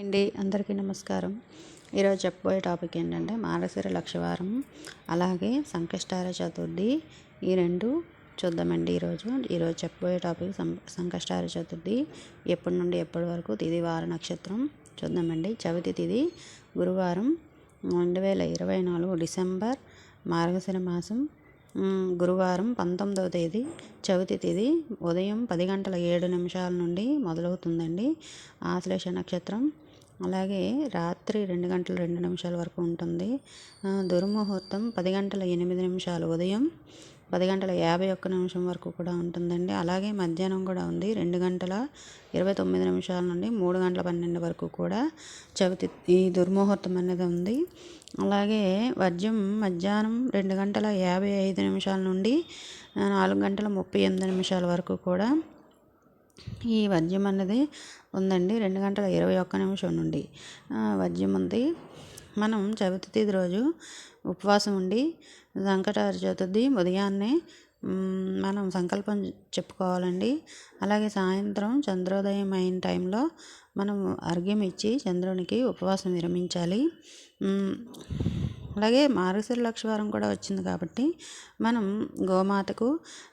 అండి అందరికీ నమస్కారం. ఈరోజు చెప్పబోయే టాపిక్ ఏంటంటే మారసిర లక్షవారం. అలాగే సంకష్టార చతుర్థి ఈ రెండు చూద్దామండి ఈరోజు. ఈరోజు చెప్పబోయే టాపిక్ సంకష్టార చతుర్థి. ఎప్పటి నుండి ఎప్పటి వరకు తిది వార నక్షత్రం చూద్దామండి. చవితి తిది గురువారం రెండు వేల ఇరవై నాలుగు డిసెంబర్ మార్గశిర మాసం. గురువారం పంతొమ్మిదవ తేదీ చవితి తేదీ ఉదయం పది గంటల ఏడు నిమిషాల నుండి మొదలవుతుందండి. ఆశ్లేష నక్షత్రం అలాగే రాత్రి రెండు గంటల రెండు నిమిషాల వరకు ఉంటుంది. దుర్ముహూర్తం పది గంటల ఎనిమిది నిమిషాలు ఉదయం పది గంటల యాభై ఒక్క నిమిషం వరకు కూడా ఉంటుందండి. అలాగే మధ్యాహ్నం కూడా ఉంది రెండు గంటల ఇరవై తొమ్మిది నిమిషాల నుండి మూడు గంటల పన్నెండు వరకు కూడా చవితి ఈ దుర్ముహూర్తం అనేది ఉంది. అలాగే వర్జం మధ్యాహ్నం రెండు గంటల యాభై ఐదు నిమిషాల నుండి నాలుగు గంటల ముప్పై ఎనిమిది నిమిషాల వరకు కూడా ఈ వద్యం అన్నది ఉందండి. రెండు గంటల ఇరవై ఒక్క నిమిషం నుండి. వద్యం ఉంది. మనం చవితి తిథి రోజు ఉపవాసం ఉండి సంకటార చతుర్థి ఉదయాన్నే మనం సంకల్పం చెప్పుకోవాలండి. అలాగే సాయంత్రం చంద్రోదయం అయిన టైంలో మనం అర్ఘ్యం ఇచ్చి చంద్రునికి ఉపవాసం విరమించాలి. అలాగే మార్గశిర లక్షవారం కూడా వచ్చింది కాబట్టి మనం గోమాతకు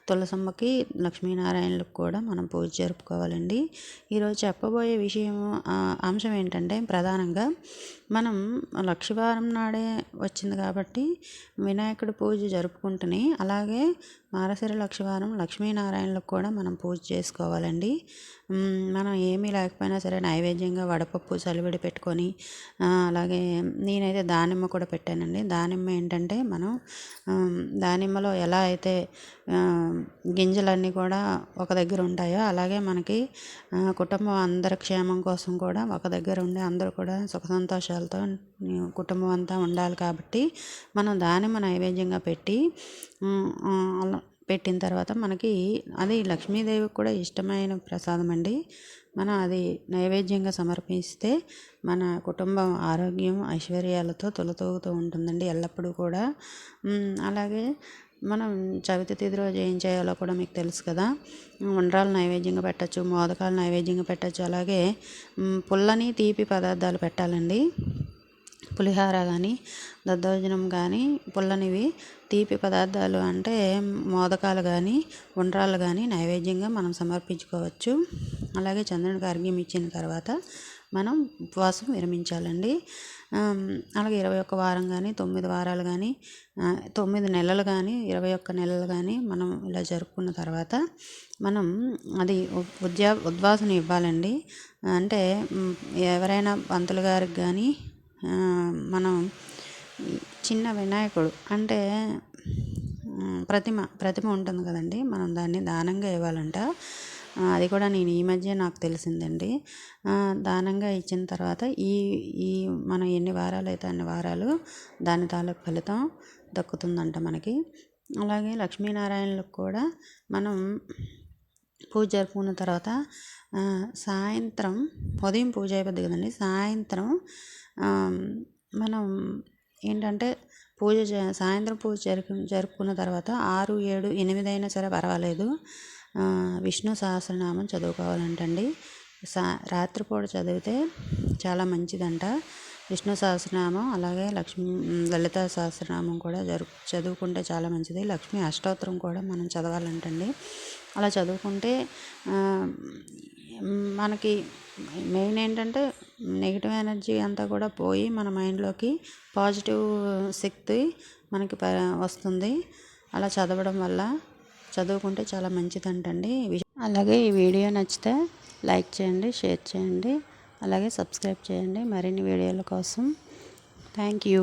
తులసమ్మకి లక్ష్మీనారాయణలకు కూడా మనం పూజ జరుపుకోవాలండి. ఈరోజు చెప్పబోయే విషయం అంశం ఏంటంటే ప్రధానంగా మనం లక్షవారం నాడే వచ్చింది కాబట్టి వినాయకుడి పూజ జరుపుకుంటుని అలాగే మారసిర లక్షవారం లక్ష్మీనారాయణలకు కూడా మనం పూజ చేసుకోవాలండి. మనం ఏమీ లేకపోయినా సరే నైవేద్యంగా వడపప్పు చలివిడి పెట్టుకొని అలాగే నేనైతే దానిమ్మ కూడా పెట్టానండి. దానిమ్మ ఏంటంటే మనం దానిమ్మలో ఎలా అయితే గింజలన్నీ కూడా ఒక దగ్గర ఉంటాయో అలాగే మనకి కుటుంబం అందరి క్షేమం కోసం కూడా ఒక దగ్గర ఉండి అందరూ కూడా సుఖ సంతోషాలతో కుటుంబం అంతా ఉండాలి కాబట్టి మనం దానిమ్మ నైవేద్యంగా పెట్టి పెట్టిన తర్వాత మనకి అది లక్ష్మీదేవికి కూడా ఇష్టమైన ప్రసాదం అండి. మనం అది నైవేద్యంగా సమర్పిస్తే మన కుటుంబం ఆరోగ్యం ఐశ్వర్యాలతో తొలతూగుతూ ఉంటుందండి ఎల్లప్పుడూ కూడా. అలాగే మనం చవితి తిథి రోజు ఏం చేయాలో కూడా మీకు తెలుసు కదా. ఉండ్రాలు నైవేద్యంగా పెట్టచ్చు మోదకాలు నైవేద్యంగా పెట్టచ్చు. అలాగే పుల్లని తీపి పదార్థాలు పెట్టాలండి. పులిహార కానీ దద్దోజనం కానీ పుల్లనివి తీపి పదార్థాలు అంటే మోదకాలు కానీ ఉండ్రాలు కానీ నైవేద్యంగా మనం సమర్పించుకోవచ్చు. అలాగే చంద్రునికి అర్ఘ్యం ఇచ్చిన తర్వాత మనం ఉపవాసం విరమించాలండి. అలాగే ఇరవై ఒక్క వారం కానీ తొమ్మిది వారాలు కానీ తొమ్మిది నెలలు కానీ ఇరవై ఒక్క నెలలు కానీ మనం ఇలా జరుపుకున్న తర్వాత మనం అది ఉద్యా ఉద్వాసన ఇవ్వాలండి. అంటే ఎవరైనా పంతులు గారికి కానీ మనం చిన్న వినాయకుడు అంటే ప్రతిమ ప్రతిమ ఉంటుంది కదండి. మనం దాన్ని దానంగా ఇవ్వాలంట. అది కూడా నేను ఈ మధ్య నాకు తెలిసిందండి. దానంగా ఇచ్చిన తర్వాత ఈ ఈ మనం ఎన్ని వారాలు అయితే అన్ని వారాలు దాని తాలూకు ఫలితం దక్కుతుందంట మనకి. అలాగే లక్ష్మీనారాయణలకు కూడా మనం పూజ జరుపుకున్న తర్వాత సాయంత్రం ఉదయం పూజ అయిపోద్ది కదండి. సాయంత్రం మనం ఏంటంటే పూజ సాయంత్రం పూజ జరుపు జరుపుకున్న తర్వాత ఆరు ఏడు ఎనిమిది అయినా సరే పర్వాలేదు. విష్ణు సహస్రనామం చదువుకోవాలంటండి. సా రాత్రిపూట చదివితే చాలా మంచిదంట. విష్ణు సహస్రనామం అలాగే లక్ష్మీ లలిత సహస్రనామం కూడా జరు చదువుకుంటే చాలా మంచిది. లక్ష్మీ అష్టోత్తరం కూడా మనం చదవాలంటండి. అలా చదువుకుంటే మనకి మెయిన్ ఏంటంటే నెగిటివ్ ఎనర్జీ అంతా కూడా పోయి మన మైండ్లోకి పాజిటివ్ శక్తి మనకి ప వస్తుంది. అలా చదవడం వల్ల చదువుకుంటే చాలా మంచిదంటండి. అలాగే ఈ వీడియో నచ్చితే లైక్ చేయండి షేర్ చేయండి. అలాగే సబ్స్క్రైబ్ చేయండి. మరిన్ని వీడియోల కోసం థ్యాంక్ యూ.